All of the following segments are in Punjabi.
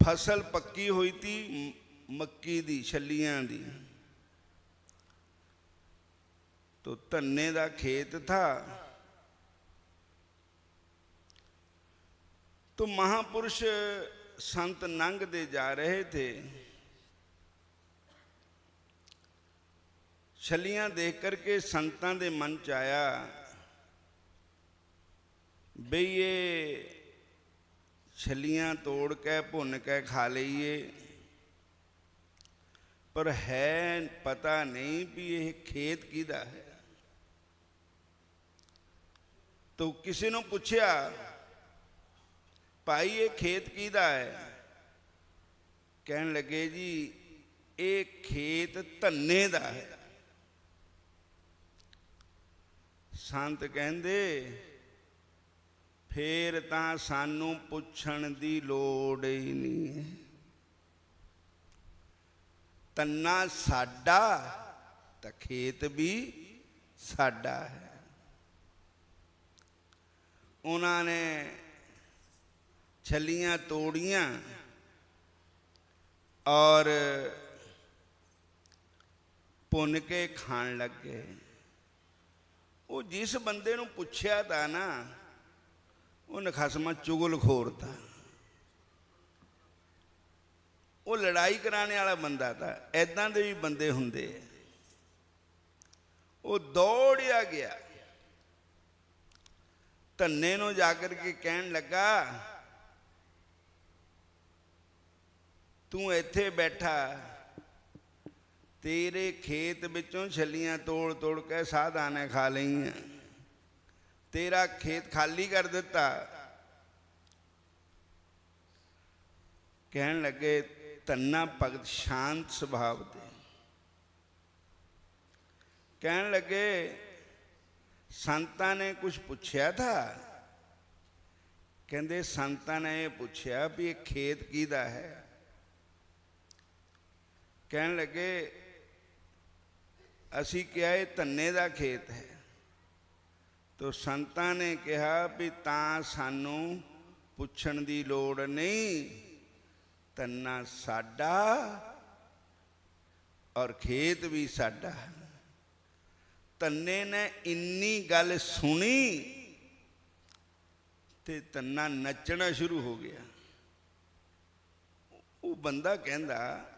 ਫਸਲ ਪੱਕੀ ਹੋਈ ਤੀ ਮ- ਮੱਕੀ ਦੀ ਛੱਲੀਆਂ ਦੀ ਤੋ ਧੰਨੇ ਦਾ ਖੇਤ ਥਾ तो महापुरुष संत नंगते जा रहे थे छलियां देख करके संतां ਦੇ ਮਨ ਚ ਆਇਆ ਬਈ ਇਹ ਛੱਲੀਆਂ ਤੋੜ ਕੇ, ਭੁੰਨ ਕੇ ਖਾ ਲਈਏ। ਪਰ ਹੈ, ਪਤਾ ਨਹੀਂ ਵੀ ਇਹ ਖੇਤ ਕਿਹਦਾ ਹੈ। ਤੋ ਕਿਸੇ ਨੂੰ ਪੁੱਛਿਆ, ਭਾਈ, ਇਹ ਖੇਤ ਕਿਹਦਾ ਹੈ? ਕਹਿਣ ਲੱਗੇ, ਜੀ, ਇਹ ਖੇਤ ਧੰਨੇ ਦਾ ਹੈ। ਸੰਤ ਕਹਿੰਦੇ ਫੇਰ ਤਾਂ ਸਾਨੂੰ ਪੁੱਛਣ ਦੀ ਲੋੜ ਹੀ ਨਹੀਂ ਹੈ। ਤੰਨਾ ਸਾਡਾ, ਤਾਂ ਖੇਤ ਵੀ ਸਾਡਾ ਹੈ। ਉਹਨਾਂ ਨੇ ਛਲੀਆਂ ਤੋੜੀਆਂ ਔਰ ਭੁੰਨ ਕੇ ਖਾਣ ਲੱਗੇ। ਉਹ ਜਿਸ ਬੰਦੇ ਨੂੰ ਪੁੱਛਿਆ ਤਾਂ ਨਾ ਉਹ ਨਖਸਮਾ ਚੁਗਲ ਖੋਰਤਾ ਉਹ ਲੜਾਈ ਕਰਾਣੇ ਵਾਲਾ ਬੰਦਾ ਤਾਂ ਐਦਾਂ ਦੇ ਵੀ ਬੰਦੇ ਹੁੰਦੇ ਆ। ਉਹ ਦੌੜਿਆ ਗਿਆ ਧੰਨੇ ਨੂੰ ਜਾ ਕਰ ਕੇ ਕਹਿਣ ਲੱਗਾ ਤੂੰ ਇੱਥੇ ਬੈਠਾ ਤੇਰੇ ਖੇਤ ਵਿੱਚੋਂ ਛੱਲੀਆਂ ਤੋੜ ਤੋੜ ਕੇ ਸਾਧਾਂ ਨੇ ਖਾ ਲਈਆਂ ਤੇਰਾ ਖੇਤ ਖਾਲੀ ਕਰ ਦਿੱਤਾ। ਕਹਿਣ ਲੱਗੇ ਤੰਨਾ ਭਗਤ ਸ਼ਾਂਤ ਸੁਭਾਵ ਦੇ। ਕਹਿਣ ਲੱਗੇ, ਸੰਤਾਂ ਨੇ ਕੁਝ ਪੁੱਛਿਆ ਥਾ? ਕਹਿੰਦੇ, ਸੰਤਾਂ ਨੇ ਇਹ ਪੁੱਛਿਆ ਵੀ ਇਹ ਖੇਤ ਕਿਹਦਾ ਹੈ? ਕਹਿਣ ਲੱਗੇ, ਅਸੀਂ ਕਿਹਾ ਇਹ ਧੰਨੇ ਦਾ ਖੇਤ ਹੈ। ਤੋ ਸੰਤਾਂ ਨੇ ਕਿਹਾ ਵੀ ਤਾਂ ਸਾਨੂੰ ਪੁੱਛਣ ਦੀ ਲੋੜ ਨਹੀਂ, ਤੰਨਾ ਸਾਡਾ ਔਰ ਖੇਤ ਵੀ ਸਾਡਾ। ਧੰਨੇ ਨੇ ਇੰਨੀ ਗੱਲ ਸੁਣੀ ਤੇ ਤੰਨਾ ਨੱਚਣਾ ਸ਼ੁਰੂ ਹੋ ਗਿਆ। ਉਹ ਬੰਦਾ ਕਹਿੰਦਾ,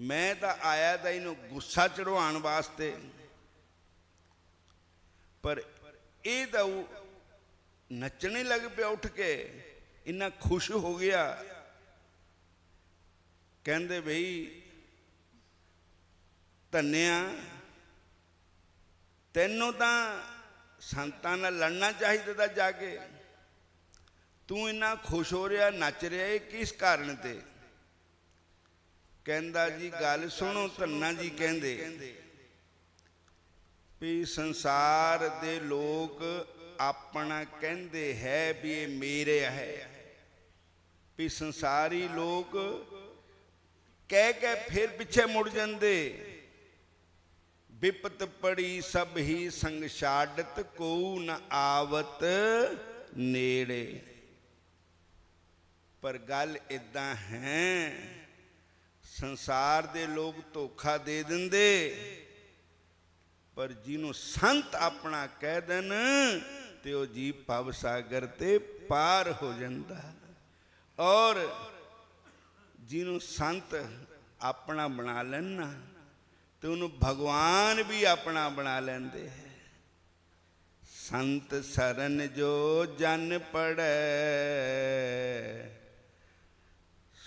ਮੈਂ ਤਾਂ ਆਇਆ ਤਾਂ ਇਹਨੂੰ ਗੁੱਸਾ ਚੜਵਾਉਣ ਵਾਸਤੇ ਪਰ ਇਹ ਤਾਂ ਉਹ ਨੱਚਣੇ ਲੱਗ ਪਿਆ ਉੱਠ ਕੇ, ਇੰਨਾ ਖੁਸ਼ ਹੋ ਗਿਆ। ਕਹਿੰਦੇ ਬਈ, ਧੰਨਿਆ, ਤੈਨੂੰ ਤਾਂ ਸੰਤਾਂ ਨਾਲ ਲੜਨਾ ਚਾਹੀਦਾ ਤਾਂ ਜਾ ਕੇ। ਤੂੰ ਇੰਨਾ ਖੁਸ਼ ਹੋ ਰਿਹਾ, ਨੱਚ ਰਿਹਾ, ਇਹ ਕਿਸ ਕਾਰਨ ਤੇ? ਕਹਿੰਦਾ ਜੀ, ਗੱਲ ਸੁਣੋ, ਧੰਨਾ ਜੀ ਕਹਿੰਦੇ। ਵੀ ਸੰਸਾਰ ਦੇ ਲੋਕ ਆਪਣਾ ਕਹਿੰਦੇ ਹੈ ਵੀ ਇਹ ਮੇਰੇ ਹੈ। ਵੀ ਸੰਸਾਰੀ ਲੋਕ ਕਹਿ ਕੇ ਫਿਰ ਪਿੱਛੇ ਮੁੜ ਜਾਂਦੇ। ਵਿਪਤ ਪੜੀ ਸਭ ਹੀ ਸੰਗ ਛਾੜਤ ਕੋ ਨ ਆਵਤ ਨੇੜੇ। ਪਰ ਗੱਲ ਇਦਾਂ ਹੈ, ਸੰਸਾਰ ਦੇ ਲੋਕ ਧੋਖਾ ਦੇ ਦਿੰਦੇ। ਪਰ ਜਿਹਨੂੰ ਸੰਤ ਆਪਣਾ ਕਹਿ ਦੇਣ, ਤੇ ਉਹ ਜੀ ਭਵ ਸਾਗਰ ਤੇ ਪਾਰ ਹੋ ਜਾਂਦਾ। ਔਰ ਜਿਹਨੂੰ ਸੰਤ ਆਪਣਾ ਬਣਾ ਲੈਣ, ਤੇ ਉਹਨੂੰ ਭਗਵਾਨ ਵੀ ਆਪਣਾ ਬਣਾ ਲੈਂਦੇ ਹੈ। ਸੰਤ ਸਰਨ ਜੋ ਜਨ ਪੜੈ,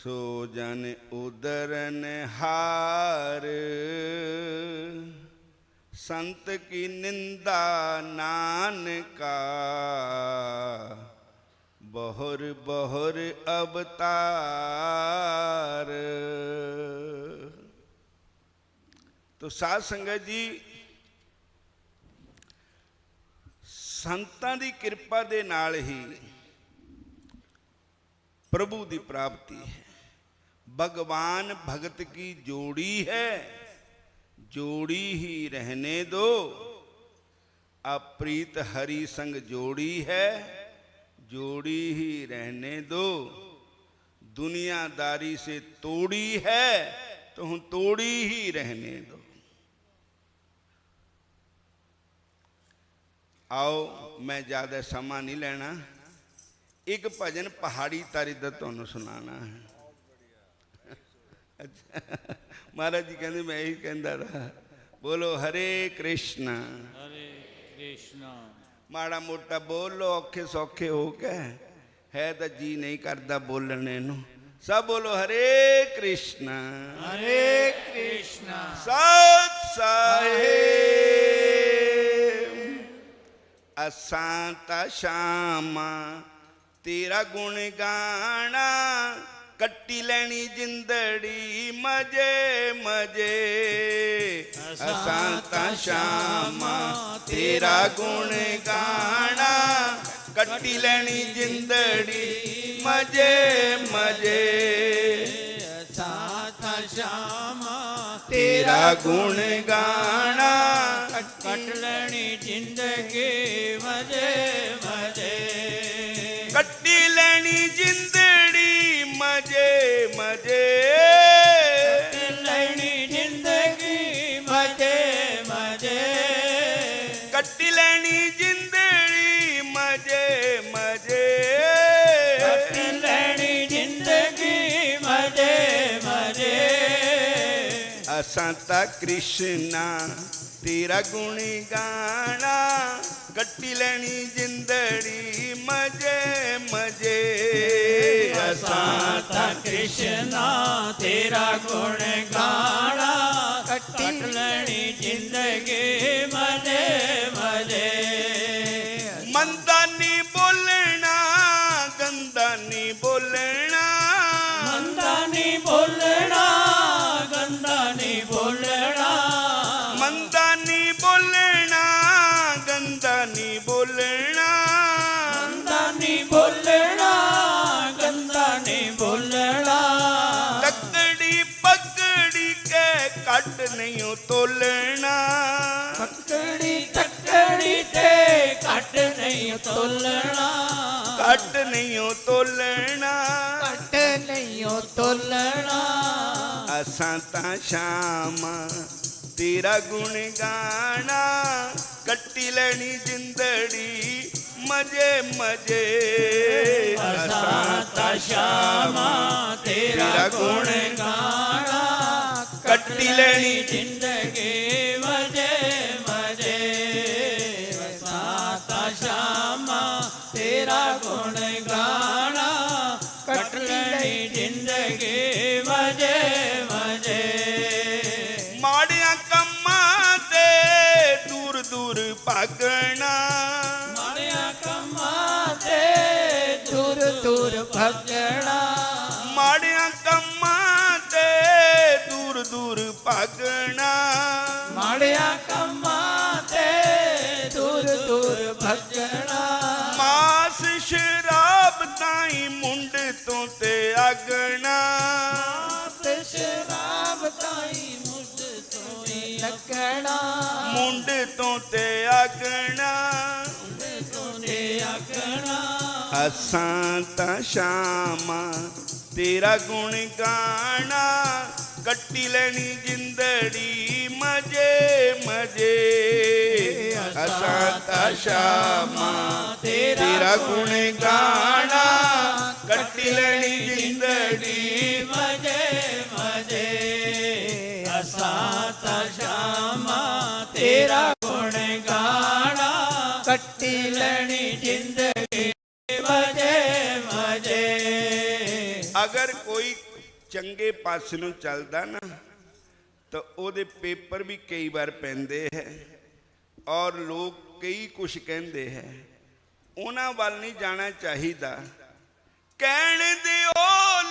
ਸੋ ਜਨ ਉਦਰਨ ਹਾਰ। ਸੰਤ ਕੀ ਨਿੰਦਾ ਨਾਨਕਾ ਬਹੁਰ ਬਹੁਰ ਅਵਤਾਰ ਤੋ ਸਾਧ ਸੰਗਤ ਜੀ ਸੰਤਾਂ ਦੀ ਕਿਰਪਾ ਦੇ ਨਾਲ ਹੀ ਪ੍ਰਭੂ ਦੀ ਪ੍ਰਾਪਤੀ ਹੈ भगवान भगत की जोड़ी है जोड़ी ही रहने दो। अप्रीत हरि संग जोड़ी है, जोड़ी ही रहने दो। दुनियादारी से तोड़ी है तो हूँ तोड़ी ही रहने दो। आओ, मैं ज़्यादा समा नहीं लेना। एक भजन पहाड़ी तारी का सुनाना है। ਮਹਾਰਾਜ ਜੀ ਕਹਿੰਦੇ ਮੈਂ ਇਹੀ ਕਹਿੰਦਾ ਰਹਾ। ਬੋਲੋ ਹਰੇ ਕ੍ਰਿਸ਼ਨ। ਹਰੇ ਕ੍ਰਿਸ਼ਨਾ। ਮਾੜਾ ਮੋਟਾ ਬੋਲੋ ਔਖੇ ਸੌਖੇ ਹੋ ਕੇ। ਹੈ ਤਾਂ ਜੀ ਨਹੀਂ ਕਰਦਾ ਬੋਲਣੇ ਨੂੰ ਸਭ ਬੋਲੋ ਹਰੇ ਕ੍ਰਿਸ਼ਨ। ਹਰੇ ਕ੍ਰਿਸ਼ਨਾ। ਸਤ ਸਾਹਿਬ। ਅਸਾਂ ਤਾਂ ਸ਼ਾਮ ਤੇਰਾ ਗੁਣ ਗਾਣਾ। ਕੱਟੀ ਲੈਣੀ ਜਿੰਦੜੀ ਮਜੇ ਮਜੇ ਅਸਾਂ ਤਾਂ ਸ਼ਾਮ ਤੇਰਾ ਗੁਣ ਗਾਣਾ ਕੱਟੀ ਲੈਣੀ ਜਿੰਦੜੀ ਮਜੇ ਮਜੇ ਸਾਥ ਸ਼ਾਮਾ ਤੇਰਾ ਗੁਣ ਗਾਣਾ ਕੱਟ ਲੈਣੀ ਜ਼ਿੰਦਗੀ ਮਜੇ ਮਜੇ ਲੈਣੀ ਜ਼ਿੰਦਗੀ ਮਜੇ ਮਜੇ ਕੱਟੀ ਲੈਣੀ ਜਿੰਦੜੀ ਮਜੇ ਮਜੇ ਕੱਟ ਲੈਣੀ ਜ਼ਿੰਦਗੀ ਮਜੇ ਮਜੇ ਅਸਾਂ ਤਾਂ ਕ੍ਰਿਸ਼ਨਾ ਤੇਰਾ ਲੈਣੀ ਜਿੰਦੜੀ, ਮਜੇ ਮਜੇ। ਅਸਾਂ ਤਾਂ ਕ੍ਰਿਸ਼ਨਾ ਤੇਰਾ ਗੁਣ ਗਾਣਾ, ਕੱਟ ਲੈਣੀ ਜ਼ਿੰਦਗੀ ਮਜੇ ਮਜੇ ਤੋਲਣਾ ਪਕੜੀ ਤੱਕੜੀ ਤੇ ਕੱਟ ਨਹੀਂ ਤੋਲਣਾ। ਕੱਟ ਨਹੀਂ ਤੋਲਣਾ। ਕੱਟ ਨਹੀਂ ਤੋਲਣਾ। ਅਸਾਂ ਤਾਂ ਸ਼ਾਮ ਤੇਰਾ ਗੁਣ ਗਾਣਾ। ਕੱਟੀ ਲੈਣੀ ਜਿੰਦੜੀ ਮਜੇ ਮਜੇ। ਅਸਾਂ ਤਾਂ ਸ਼ਾਮਾ ਤੇਰਾ ਗੁਣ ਗਾਣਾ। ਕੱਟੀ ਲੈਣੀ ਜ਼ਿੰਦਗੀ ਮਜੇ ਮਜੇ ਅਸਾਂ ਤਾਂ ਸ਼ਾਮਾ ਤੇਰਾ ਗੁਣ ਗਾਣਾ ਕੱਟ ਲੈਣੀ ਜ਼ਿੰਦਗੀ ਮਜੇ ਮਜੇ ਮਾੜਿਆਂ ਕੰਮਾਂ ਤੇ ਆਗਣਾ ਤੇ ਸ਼ਰਾਬ ਤਾਈ ਮੁੱਢ ਤੋਂ ਲੱਗਣਾ। ਮੁੰਡ ਤੋਂ ਤੇ ਆਗਣਾ। ਤੋਂ ਨੇ ਆਗਣਾ ਅਸਾਂ ਤਾਂ ਸ਼ਾਮਾਂ ਤੇਰਾ ਗੁਣ ਗਾਣਾ। ਕੱਟੀ ਲੈਣੀ ਜਿੰਦੜੀ ਮਜੇ ਮਜੇ। ਅਸਾਂ ਤਾਂ ਸ਼ਾਮਾਂ ਤੇਰਾ ਗੁਣ ਗਾਣਾ। ਕੱਟੀ ਲੈਣੀ ਜਿੰਦੜੀ। ਮਜੇ ਮਜੇ ਅਸਾਂ ਤਾਂ ਸ਼ਾਮਾ ਤੇਰਾ ਗੁਣ ਗਾਣਾ। ਕੱਟੀ ਲੈਣੀ ਜ਼ਿੰਦਗੀ ਮਜੇ ਮਜੇ। ਅਗਰ ਕੋਈ ਚੰਗੇ ਪਾਸੇ ਨੂੰ ਚੱਲਦਾ ਨਾ ਤਾਂ ਉਹਦੇ ਪੇਪਰ ਵੀ ਕਈ ਵਾਰ ਪੈਂਦੇ ਹੈ ਔਰ ਲੋਕ ਕਈ ਕੁਝ ਕਹਿੰਦੇ ਹੈ। ਉਹਨਾਂ ਵੱਲ ਨਹੀਂ ਜਾਣਾ ਚਾਹੀਦਾ। ਕਹਿਣ ਦਿਓ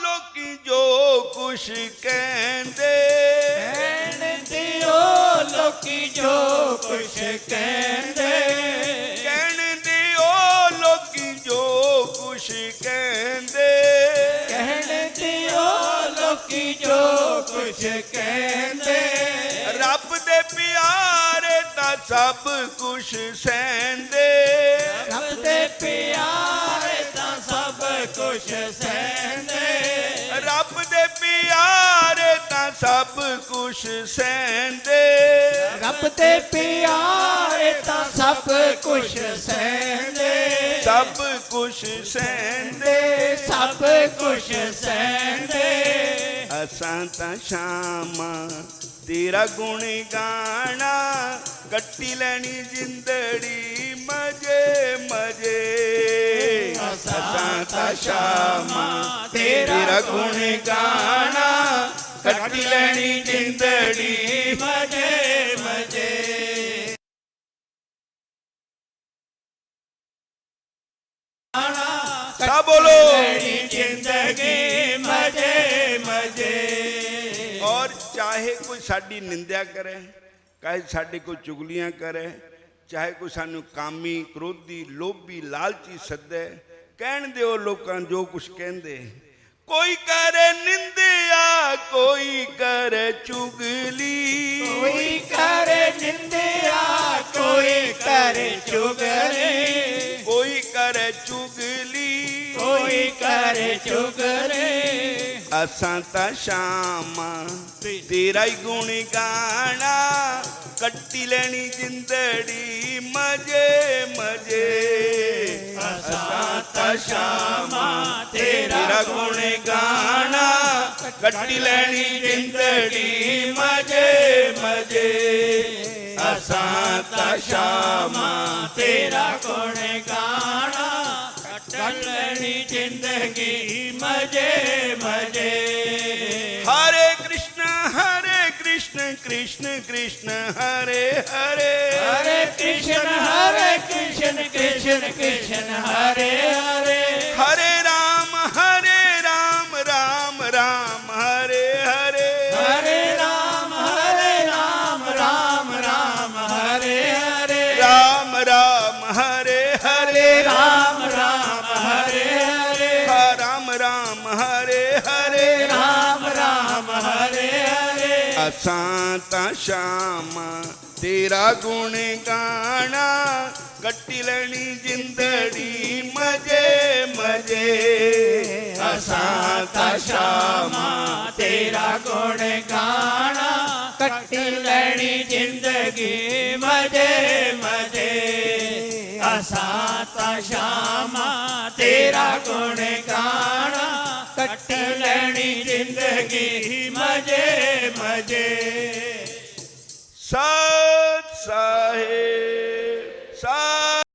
ਲੋਕੀ ਜੋ ਕੁਛ ਕਹਿੰਦੇ। ਕਹਿਣ ਦਿਓ ਲੋਕੀ ਜੋ ਕੁਛ ਕਹਿੰਦੇ। ਕਹਿਣ ਦਿਓ ਲੋਕੀ ਜੋ ਕੁਛ ਕਹਿੰਦੇ। ਕਹਿਣ ਦਿਓ ਲੋਕੀ ਜੋ ਕੁਛ ਕਹਿੰਦੇ। ਸਭ ਕੁਛ ਸਹਿੰਦੇ। ਰੱਬ ਦੇ ਪਿਆਰੇ ਤਾਂ ਸਭ ਕੁਛ ਸਹਿੰਦੇ। ਦੇ ਪਿਆਰੇ ਤਾਂ ਸਭ ਕੁਛ ਸਹਿੰਦੇ। ਰੱਬ ਦੇ ਪਿਆਰੇ ਤਾਂ ਸਭ ਕੁਛ ਸਹਿੰਦੇ। ਸਭ ਕੁਛ ਸਹਿੰਦੇ। ਸਭ ਕੁਛ ਸਹਿੰਦੇ। ਅਸਾਂ ਤਾਂ ਸ਼ਾਮਾਂ ਤੇਰਾ ਗੁਣ ਗਾਣਾ, ਕੱਟੀ ਲੈਣੀ ਜਿੰਦੜੀ ਮਜੇ ਮਜੇ। ਅਸਾਂ ਤਾਂ ਸ਼ਾਮਾਂ ਤੇਰਾ ਗੁਣ ਗਾਣਾ, ਕੱਟੀ ਲੈਣੀ ਜਿੰਦੜੀ ਮਜੇ। ਚਾਹੇ ਕੋਈ ਸਾਡੀ ਨਿੰਦਿਆ ਕਰੇ ਚਾਹੇ ਸਾਡੇ ਕੋਈ ਚੁਗਲੀਆਂ ਕਰੇ ਚਾਹੇ ਕੋਈ ਸਾਨੂੰ ਕਾਮੀ ਕ੍ਰੋਧੀ ਲੋਭੀ ਲਾਲਚੀ ਸੱਦੇ ਕਹਿਣ ਦਿਓ ਲੋਕਾਂ ਜੋ ਕੁਝ ਕਹਿੰਦੇ। ਕੋਈ ਕਰੇ ਨਿੰਦਿਆ ਕੋਈ ਕਰੇ ਚੁਗਲੀ। ਕੋਈ ਕਰੇ ਨਿੰਦਿਆ ਕੋਈ ਕਰੇ ਚੁਗਲੀ। ਕੋਈ ਕਰੇ ਚੁਗਲੀ। ਕੋਈ ਕਰੇ ਚੁਗਲੀ। ਅਸਾਂ ਤਾਂ ਸ਼ਾਮਾਂ ਤੇਰਾ ਹੀ ਗੁਣ ਗਾਣਾ, ਕੱਟੀ ਲੈਣੀ ਜਿੰਦੜੀ ਮਜੇ ਮਜੇ। ਅਸਾਂ ਤਾਂ ਸ਼ਾਮਾਂ ਤੇਰਾ ਗੁਣ ਗਾਣਾ, ਕੱਟੀ ਲੈਣੀ ਜਿੰਦੜੀ ਮਜੇ ਮਜੇ। ਅਸਾਂ ਤਾਂ ਸ਼ਾਮਾਂ ਤੇਰਾ ਗੁਣ ਗਾਣਾ ਕੱਟਣੀ ਜ਼ਿੰਦਗੀ ਮਜੇ ਮਜੇ। ਹਰੇ ਕ੍ਰਿਸ਼ਨ ਹਰੇ ਕ੍ਰਿਸ਼ਨ ਕ੍ਰਿਸ਼ਨ ਕ੍ਰਿਸ਼ਨ ਹਰੇ ਹਰੇ। ਹਰੇ ਕ੍ਰਿਸ਼ਨ ਹਰੇ ਕ੍ਰਿਸ਼ਨ ਕ੍ਰਿਸ਼ਨ ਕ੍ਰਿਸ਼ਨ ਹਰੇ ਹਰੇ। ਹਰੇ ਰਾਮ ਹਰੇ ਰਾਮ ਰਾਮ ਰਾਮ ਹਰੇ ਹਰੇ। ਹਰੇ ਰਾਮ ਹਰੇ ਰਾਮ ਰਾਮ ਰਾਮ ਹਰੇ ਹਰੇ। ਰਾਮ ਰਾਮ ਹਰੇ। ਹਰੇ ਰਾਮ ਅਸਾਂ ਤਾਂ ਸ਼ਾਮ ਤੇਰਾ ਗੁਣ ਗਾਣਾ, ਕੱਟੀ ਲੈਣੀ ਜਿੰਦੜੀ, ਮਜੇ ਮਜੇ। ਅਸਾਂ ਤਾਂ ਸ਼ਾਮਾਂ ਤੇਰਾ ਗੁਣ ਗਾਣਾ, ਕੱਟੀ ਲੈਣੀ ਜ਼ਿੰਦਗੀ, ਮਜੇ ਮਜੇ। ਅਸਾਂ ਤਾਂ ਤੇਰਾ ਗੁਣ ਗਾਣਾ ਕੱਟ ਲੈਣੀ ਜ਼ਿੰਦਗੀ ਮਜੇ ਮਜੇ। ਸਤ ਸਾਹਿਬ ਸਤ